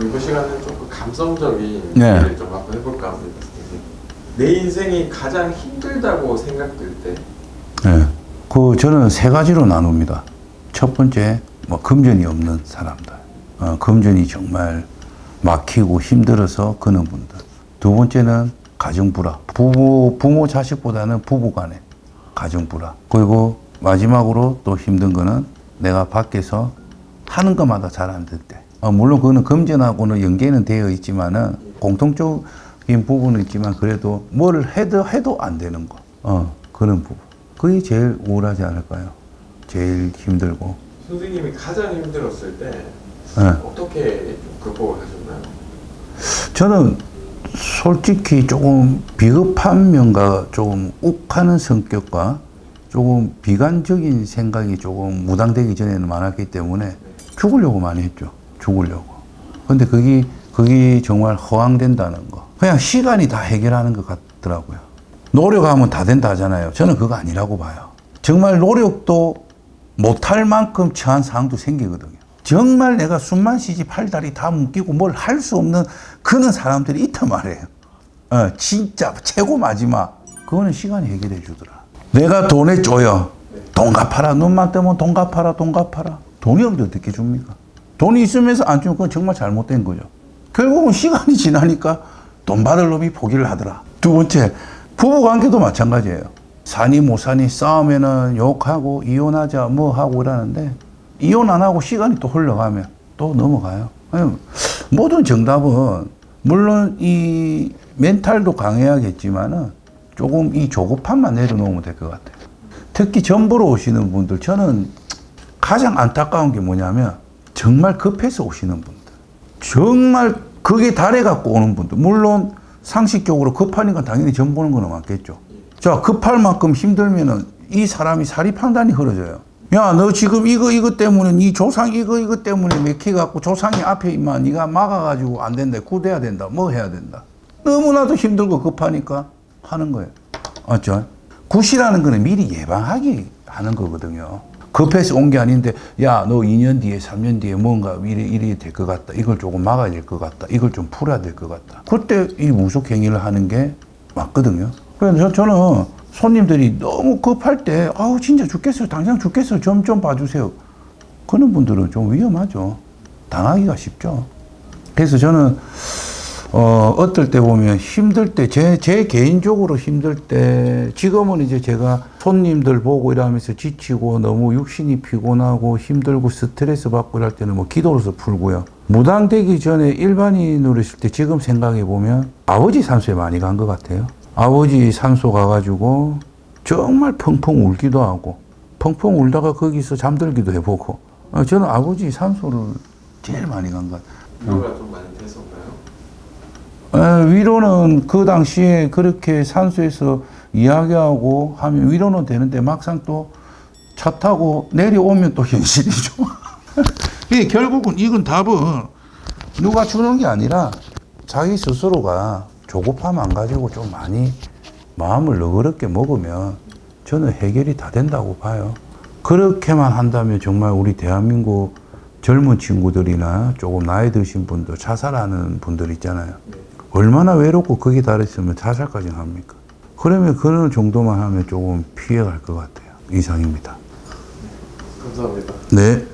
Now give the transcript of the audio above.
이번 시간은 조금 감성적인 네. 얘기를 좀 한번 해볼까 합니다. 내 인생이 가장 힘들다고 생각될 때 예. 그 저는 세 가지로 나눕니다. 첫 번째 뭐 금전이 없는 사람들. 어, 금전이 정말 막히고 힘들어서 그는 분들. 두 번째는 가정 불화. 부모 부모 자식보다는 부부 간의 가정 불화. 그리고 마지막으로 또 힘든 거는 내가 밖에서 하는 것마다 잘 안 될 때. 어, 물론 그거는 금전하고는 연계는 되어 있지만은 공통적인 부분은 있지만 그래도 뭘 해도 해도 안 되는 거. 어, 그런 부분. 그게 제일 우울하지 않을까요? 제일 힘들고. 선생님이 가장 힘들었을 때 예. 어떻게 좀 극복을 하셨나요? 저는 솔직히 조금 비겁한 면과 조금 욱하는 성격과 조금 비관적인 생각이 조금 무당되기 전에는 많았기 때문에 죽으려고 많이 했죠. 죽으려고. 근데 그게, 그게 정말 허황된다는 거. 그냥 시간이 다 해결하는 것 같더라고요. 노력하면 다 된다 하잖아요. 저는 그거 아니라고 봐요. 정말 노력도 못할 만큼 처한 상황도 생기거든요. 정말 내가 숨만 쉬지 팔다리 다 묶이고 뭘 할 수 없는 그런 사람들이 있단 말이에요. 어, 진짜 최고 마지막. 그거는 시간이 해결해 주더라. 내가 돈에 쪼여. 돈 갚아라. 눈만 뜨면 돈 갚아라. 돈 갚아라. 돈이 없는데 어떻게 줍니까? 돈이 있으면서 안 주면 그건 정말 잘못된 거죠. 결국은 시간이 지나니까 돈 받을 놈이 포기를 하더라. 두 번째, 부부 관계도 마찬가지예요. 사니 못 사니 싸우면은 욕하고 이혼하자 뭐 하고 이러는데 이혼 안 하고 시간이 또 흘러가면 또 넘어가요. 모든 정답은 물론 이 멘탈도 강해야겠지만은 조금 이 조급함만 내려놓으면 될 것 같아요. 특히 전보러 오시는 분들 저는 가장 안타까운 게 뭐냐면 정말 급해서 오시는 분들. 정말 그게 달해 갖고 오는 분들. 물론 상식적으로 급하니까 당연히 전 보는 거는 맞겠죠. 자, 급할 만큼 힘들면은 이 사람이 사리 판단이 흐려져요. 야, 너 지금 이거 이거 때문에 네 조상 이거 이거 때문에 맥혀 갖고 조상이 앞에 있만 네가 막아 가지고 안 된다. 굳어야 된다. 뭐 해야 된다. 너무나도 힘들고 급하니까 하는 거예요. 맞죠? 굿이라는 거는 미리 예방하기 하는 거거든요. 급해서 온 게 아닌데, 야, 너 2년 뒤에, 3년 뒤에 뭔가 이래, 이래 될것 같다. 이걸 조금 막아야 될 것 같다. 이걸 좀 풀어야 될 것 같다. 그때 이 무속 행위를 하는 게 맞거든요. 그래서 저는 손님들이 너무 급할 때, 아우, 진짜 죽겠어요. 당장 죽겠어요. 좀, 좀 봐주세요. 그런 분들은 좀 위험하죠. 당하기가 쉽죠. 그래서 저는 어, 어떨 때 보면 힘들 때, 제, 제 개인적으로 힘들 때, 지금은 이제 제가 손님들 보고 이러면서 지치고 너무 육신이 피곤하고 힘들고 스트레스 받고 이럴 때는 뭐 기도로서 풀고요. 무당 되기 전에 일반인으로 있을 때 지금 생각해 보면 아버지 산소에 많이 간 것 같아요. 아버지 산소 가가지고 정말 펑펑 울기도 하고, 펑펑 울다가 거기서 잠들기도 해보고, 어, 저는 아버지 산소를 제일 많이 간 것 같아요. 위 위로는 그 당시에 그렇게 산소에서 이야기하고 하면 위로는 되는데 막상 또 차 타고 내려오면 또 현실이죠. 이 결국은 이건 답은 누가 주는 게 아니라 자기 스스로가 조급함 안 가지고 좀 많이 마음을 너그럽게 먹으면 저는 해결이 다 된다고 봐요. 그렇게만 한다면 정말 우리 대한민국 젊은 친구들이나 조금 나이 드신 분들, 자살하는 분들 있잖아요. 얼마나 외롭고 거기 달했으면 자살까지 합니까? 그러면 그런 정도만 하면 조금 피해갈 것 같아요. 이상입니다. 감사합니다. 네.